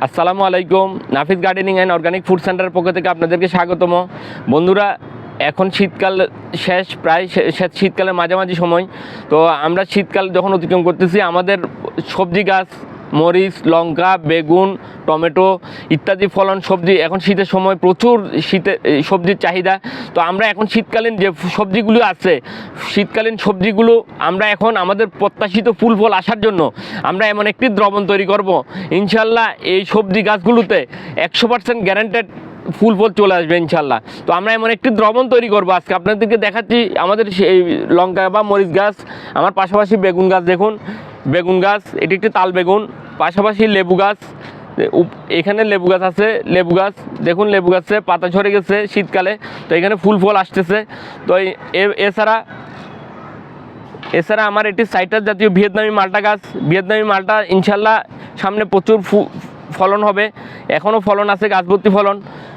আসসালামু আলাইকুম। Nafis gardening and organic food সেন্টারের পক্ষ থেকে আপনাদেরকে স্বাগতম। বন্ধুরা, এখন শীতকাল শেষ, প্রায় শে- শে- শীতকালের মাঝামাঝি সময়। তো আমরা শীতকাল যখন অতিক্রম করতেছি, আমাদের সবজি গাছ মরিচ, লঙ্কা, বেগুন, টমেটো ইত্যাদি ফলন, সবজি। এখন শীতের সময় প্রচুর শীতে সবজির চাহিদা। তো আমরা এখন শীতকালীন যে সবজিগুলো আছে, শীতকালীন সবজিগুলো আমরা এখন আমাদের প্রত্যাশিত ফুল ফল আসার জন্য আমরা এমন একটি দ্রবণ তৈরি করব। ইনশাল্লাহ এই সবজি গাছগুলোতে একশো পার্সেন্ট গ্যারান্টেড ফুল ফল চলে আসবে ইনশাল্লাহ তো আমরা এমন একটি দ্রবণ তৈরি করব। আজকে আপনাদেরকে দেখাচ্ছি আমাদের সেই লঙ্কা বা মরিচ গাছ, আমার পাশাপাশি বেগুন গাছ দেখুন। বেগুন গাছ, এটি একটি তাল বেগুন। পাশাপাশি লেবু গাছ এখানে লেবু গাছ আছে, লেবু গাছ, দেখুন লেবু গাছে পাতা ঝরে গেছে শীতকালে, তো এখানে ফুল ফল আসতেছে। তো এছাড়া এছাড়া আমার এটি সাইটার জাতীয় ভিয়েতনামি মালটা গাছ, ভিয়েতনামি মালটা ইনশাল্লাহ সামনে প্রচুর ফলন হবে। এখনও ফলন আছে গাছ ভর্তি ফলন।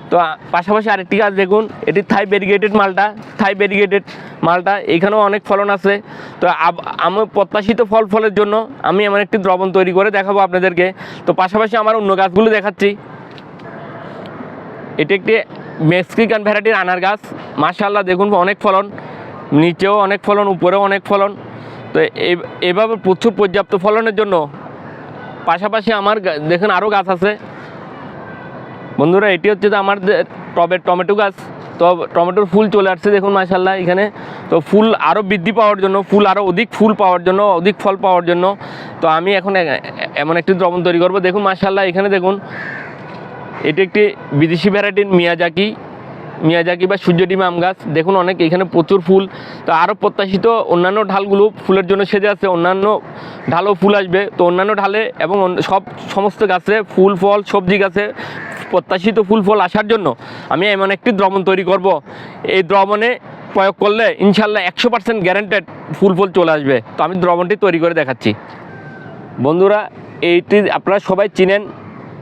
তো পাশাপাশি আরেকটি গাছ দেখুন, এটি থাই ব্যারিগেটেড মালটা থাই ব্যারিগেটেড মালটা, এখানেও অনেক ফলন আছে। তো আমার প্রত্যাশিত ফল ফলের জন্য আমি এমন একটি দ্রবণ তৈরি করে দেখাবো আপনাদেরকে। তো পাশাপাশি আমার অন্য গাছগুলো দেখাচ্ছি। এটি একটি মেক্সিকান ভ্যারাইটির আনার গাছ। মাশাল্লাহ দেখুন অনেক ফলন। নিচেও অনেক ফলন, উপরেও অনেক ফলন। তো এভাবে প্রচুর পর্যাপ্ত ফলনের জন্য। পাশাপাশি আমার দেখুন আরও গাছ আছে। বন্ধুরা, এটি হচ্ছে যে আমার টবে টমেটো গাছ। তো টমেটোর ফুল চলে আসছে দেখুন মাশাল্লাহ এখানে। তো ফুল আরও বৃদ্ধি পাওয়ার জন্য, ফুল আরও অধিক ফুল পাওয়ার জন্য, অধিক ফল পাওয়ার জন্য। তো আমি এখন এমন একটি দ্রবণ তৈরি করব। দেখুন মাশাল্লাহ এখানে দেখুন, এটি একটি বিদেশি ভ্যারাইটির মিয়াজাকি মিয়াজাকি বা সূর্যডিম আম গাছ। দেখুন অনেক, এখানে প্রচুর ফুল। তো আরও প্রত্যাশিত অন্যান্য ঢালগুলো ফুলের জন্য সেজে আছে, অন্যান্য ঢালও ফুল আসবে। তো অন্যান্য ঢালে এবং সব সমস্ত গাছে ফুল, ফল, সবজি গাছে প্রত্যাশিত ফুল ফল আসার জন্য আমি এমন একটি দ্রবণ তৈরি করব। এই দ্রবণে প্রয়োগ করলে ইনশাল্লাহ একশো পার্সেন্ট গ্যারান্টেড ফুল ফল চলে আসবে। তো আমি দ্রবণটি তৈরি করে দেখাচ্ছি। বন্ধুরা, এইটি আপনারা সবাই চিনেন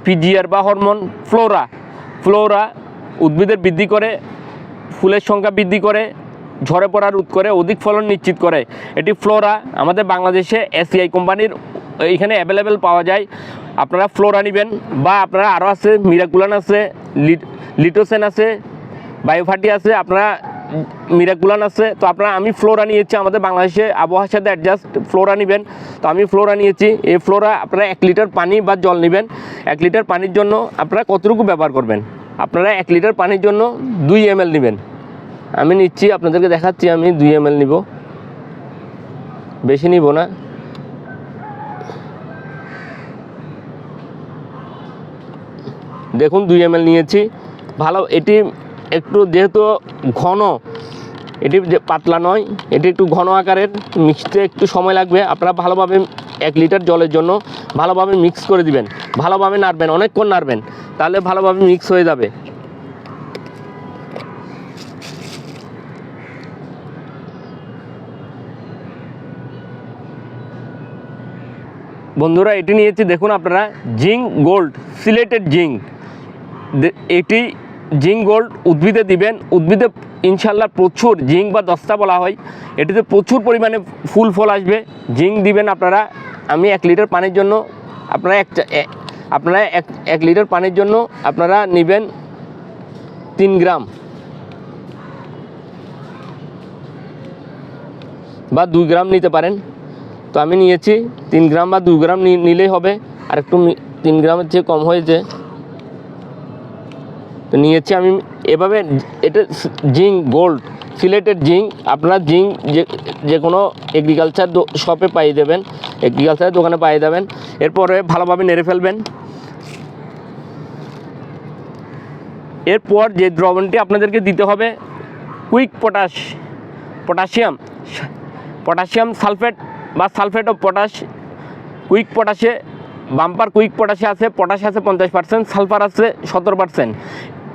পিজিআর বা হরমোন ফ্লোরা। ফ্লোরা উদ্ভিদের বৃদ্ধি করে, ফুলের সংখ্যা বৃদ্ধি করে, ঝরে পড়া রোধ করে, অধিক ফলন নিশ্চিত করে। এটি ফ্লোরা আমাদের বাংলাদেশে এসিআই কোম্পানির এইখানে অ্যাভেলেবেল পাওয়া যায়। আপনারা ফ্লোরা নেবেন বা আপনারা আরও আছে মিরাকুলান আছে লিটোসেন আছে বায়োফাটি আছে, আপনারা মিরাকুলান আছে। তো আপনারা, আমি ফ্লোরা নিয়েছি, আমাদের বাংলাদেশে আবহাওয়ার সাথে অ্যাডজাস্ট ফ্লোরা নেবেন। তো আমি ফ্লোরা নিয়েছি, এই ফ্লোরা আপনারা এক লিটার পানি বা জল নেবেন। এক লিটার পানির জন্য আপনারা কতটুকু ব্যবহার করবেন? আপনারা এক লিটার পানির জন্য দুই এম এল নেবেন। আমি নিচ্ছি, আপনাদেরকে দেখাচ্ছি, আমি দুই এম এল নিব। বেশি নিব না। দেখুন দুই এম নিয়েছি। ভালো, এটি একটু যেহেতু ঘন, এটি পাতলা নয়, এটি একটু ঘন আকারের, মিক্সতে একটু সময় লাগবে, আপনারা ভালোভাবে এক লিটার জলের জন্য ভালোভাবে মিক্স করে দিবেন, ভালোভাবে নাড়বেন, অনেকক্ষণ নাড়বেন, তাহলে ভালোভাবে মিক্স হয়ে যাবে। বন্ধুরা, এটি নিয়েছি, দেখুন আপনারা, জিঙ্ক গোল্ড, সিলেটেড জিঙ্ক। এটি জিঙ্ক গোল্ড উদ্ভিদে দিবেন। উদ্ভিদে ইনশাল্লাহ প্রচুর জিঙ্ক বা দস্তা বলা হয়। এটিতে প্রচুর পরিমাণে ফুল ফল আসবে। জিঙ্ক দিবেন আপনারা, আমি এক লিটার পানির জন্য আপনারা এক আপনারা এক এক লিটার পানির জন্য আপনারা নেবেন তিন গ্রাম বা দুই গ্রাম নিতে পারেন। তো আমি নিয়েছি, তিন গ্রাম বা দুই গ্রাম নিলেই হবে। আর একটু তিন গ্রামের চেয়ে কম হয়েছে। তো নিয়েছি আমি এভাবে এটা জিঙ্ক, গোল্ড, সিলেটেড জিঙ্ক, আপনার জিঙ্ক যে যে কোনো এগ্রিকালচার শপে পাইয়ে দেবেন এগ্রিকালচার দোকানে পাইয়ে দেবেন, এরপরে ভালোভাবে নেড়ে ফেলবেন। এরপর যে দ্রবণটি আপনাদেরকে দিতে হবে quick potash potassium potassium sulphate বা সালফেট অফ পটাশ কুইক পটাশে বাম্পার কুইক পটাশে আছে পটাশ আছে পঞ্চাশ পার্সেন্ট সালফার আছে সতেরো পার্সেন্ট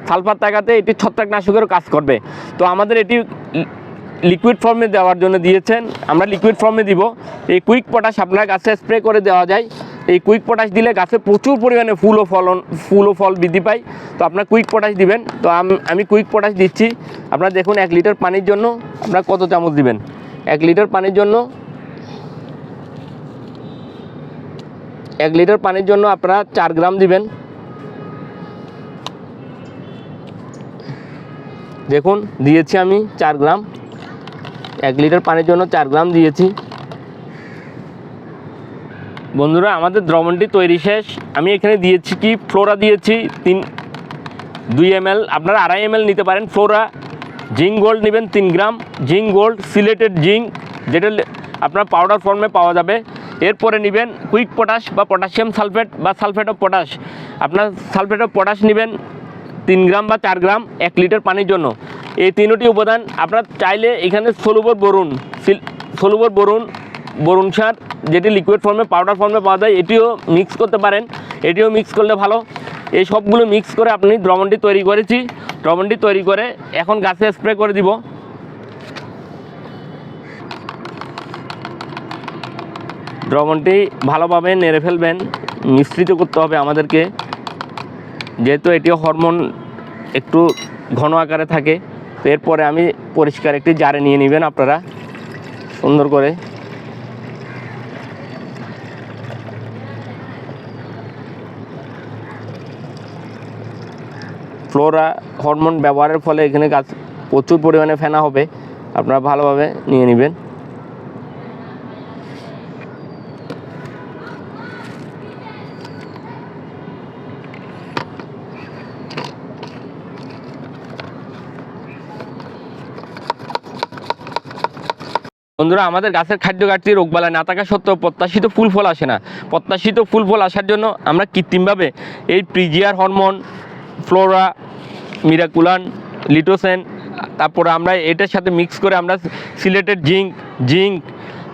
সালফার টাকাতে এটি ছত্রাকনাশকেরও কাজ করবে। তো আমাদের এটি লিকুইড ফর্মে দেওয়ার জন্য দিয়েছেন। আমরা লিকুইড ফর্মে দিব। এই কুইক পটাশ আপনার গাছে স্প্রে করে দেওয়া যায়। এই কুইক পটাশ দিলে গাছে প্রচুর পরিমাণে ফুল ও ফলন, ফুল ও ফল বৃদ্ধি পায়। তো আপনার কুইক পটাশ দিবেন। তো আমি কুইক পটাশ দিচ্ছি। আপনারা দেখুন এক লিটার পানির জন্য আপনারা কত চামচ দিবেন? এক লিটার পানির জন্য এক লিটার পানির জন্য আপনারা চার গ্রাম দিবেন। দেখুন, দিয়েছি আমি চার গ্রাম। এক লিটার পানির জন্য চার গ্রাম দিয়েছি। বন্ধুরা, আমাদের দ্রবণটি তৈরি শেষ। আমি এখানে দিয়েছি কি? ফ্লোরা দিয়েছি তিন, দুই এম এল আপনারা আড়াই এম এল নিতে পারেন ফ্লোরা। জিঙ্ক গোল্ড নেবেন তিন gram. Zinc gold, chelated zinc, যেটা আপনার পাউডার ফর্মে পাওয়া যাবে। এরপরে নেবেন কুইক পটাশ বা পটাশিয়াম সালফেট বা সালফেট অফ পটাশ। আপনার সালফেট অফ পটাশ নেবেন। তিন গ্রাম বা চার গ্রাম এক লিটার পানির জন্য। এই তিনটি উপাদান আপনার চাইলে এখানে Solubor boron Solubor boron boron সার, যেটি লিকুইড ফর্মে পাউডার ফর্মে পাওয়া যায়, এটিও মিক্স করতে পারেন। এটিও মিক্স করলে ভালো। এই সবগুলো মিক্স করে আপনি দ্রবণটি তৈরি করেছি। দ্রবণটি তৈরি করে এখন গাছে স্প্রে করে দিব। দ্রবণটি ভালোভাবে নেড়ে ফেলবেন। মিশ্রিত করতে হবে আমাদেরকে। যেহেতু এটিও হরমোন একটু ঘন আকারে থাকে, তো এরপরে আমি পরিষ্কার একটি জারে নিয়ে নেবেন আপনারা, সুন্দর করে। ফ্লোরা হরমোন ব্যবহারের ফলে এখানে গাছ প্রচুর পরিমাণে ফেনা হবে, আপনারা ভালোভাবে নিয়ে নেবেন। বন্ধুরা, আমাদের গাছের খাদ্য ঘাটতি রোগবালা না থাকা সত্ত্বেও প্রত্যাশিত ফুল ফল আসে না। প্রত্যাশিত ফুল ফল আসার জন্য আমরা কৃত্রিমভাবে এই প্রিজিয়ার হরমোন ফ্লোরা মিরাকুলান লিটোসেন তারপরে আমরা এটার সাথে মিক্স করে আমরা সিলেটেড জিঙ্ক জিঙ্ক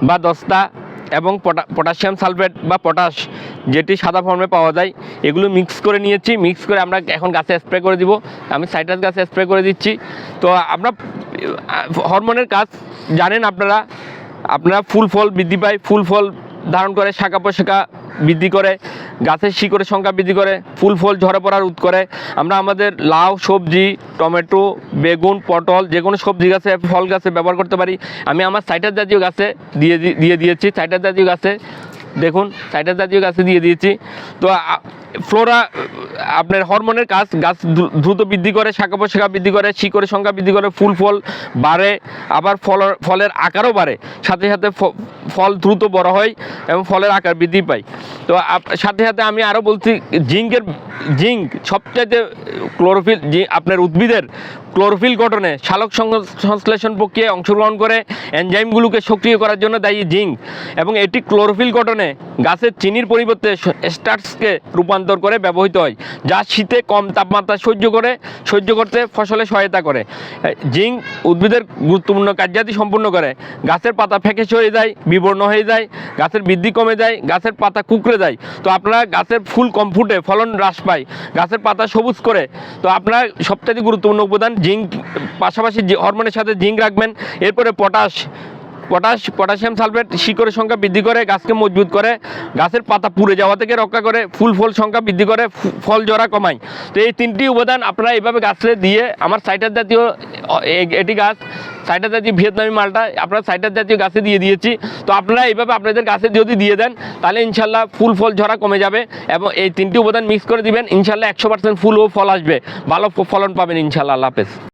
বা দস্তা এবং পটা- পটাশিয়াম সালফেট বা পটাশ যেটি সাদা ফর্মে পাওয়া যায়, এগুলো মিক্স করে নিয়েছি। মিক্স করে আমরা এখন গাছে স্প্রে করে দিব। আমি সাইট্রাস গাছে স্প্রে করে দিচ্ছি। তো আমরা হরমোনের কাজ জানেন আপনারা আপনারা ফুল ফল বৃদ্ধি পায়, ফুল ফল ধারণ করে, শাখা পোশাখা বৃদ্ধি করে, গাছের শিকড়ের সংখ্যা বৃদ্ধি করে, ফুল ফল ঝরে পড়া রোধ করে। আমরা আমাদের লাউ, সবজি, টমেটো, বেগুন, পটল, যে কোনো সবজি গাছে, ফল গাছে ব্যবহার করতে পারি। আমি আমার সাইটার জাতীয় গাছে দিয়ে দিয়ে দিয়েছি সাইটার জাতীয় গাছে দেখুন সাইটার জাতীয় গাছে দিয়ে দিয়েছি। তো ফ্লোরা, আপনার হরমোনের কাজ, গাছ দ্রুত বৃদ্ধি করে, শাখা পোশাখা বৃদ্ধি করে, শিকড়ের সংখ্যা বৃদ্ধি করে, ফুল ফল বাড়ে, আবার ফল, ফলের আকারও বাড়ে। সাথে সাথে ফল দ্রুত বড় হয় এবং ফলের আকার বৃদ্ধি পায়। তো সাথে সাথে আমি আরও বলছি, জিঙ্কের, জিঙ্ক সবচাইতে ক্লোরোফিল আপনার উদ্ভিদের ক্লোরোফিল গঠনে শালক সংশ্লেষণ প্রক্রিয়ায় অংশগ্রহণ করে এনজাইমগুলোকে সক্রিয় করার জন্য দায়ী জিঙ্ক এবং এটি ক্লোরোফিল গঠনে গাছের চিনির পরিবর্তে স্টার্চকে রূপান্তর করে ব্যবহৃত হয়, যা শীতে কম তাপমাত্রা সহ্য করে, সহ্য করতে ফসলে সহায়তা করে। জিঙ্ক উদ্ভিদের গুরুত্বপূর্ণ কার্যাদি সম্পূর্ণ করে। গাছের পাতা ফ্যাকেশ হয়ে যায়, বিবর্ণ হয়ে যায়, গাছের বৃদ্ধি কমে যায়, গাছের পাতা কুকড়ে যায়। তো আপনারা গাছের ফুল কম ফুটে ফলন হ্রাস পায়, গাছের পাতা সবুজ করে। তো আপনার সবথেকে গুরুত্বপূর্ণ উপাদান জিঙ্ক পাশাপাশি হরমোনের সাথে জিঙ্ক রাখবেন এরপরে পটাশ পটাশ পটাশিয়াম সালফেট শিকড়ের সংখ্যা বৃদ্ধি করে, গাছকে মজবুত করে, গাছের পাতা পুড়ে যাওয়া থেকে রক্ষা করে, ফুল ফল সংখ্যা বৃদ্ধি করে ফল জরা কমায়। তো এই তিনটি উপাদান আপনারা এইভাবে গাছে দিয়ে, আমার সাইটার জাতীয় এটি গাছ সাইটার জাতীয় ভিয়েতনামি মালটা আপনারা সাইটার জাতীয় গাছে দিয়ে দিয়েছি। তো আপনারা এইভাবে আপনাদের গাছে যদি দিয়ে দেন, তাহলে ইনশাল্লাহ ফুল ফল ঝরা কমে যাবে এবং এই তিনটি উপাদান মিক্স করে দিবেন, ইনশাল্লাহ একশো পার্সেন্ট ফুল ও ফল আসবে। ভালো ফলন পাবেন ইনশাল্লাহ, আল্লাহ হাফেজ।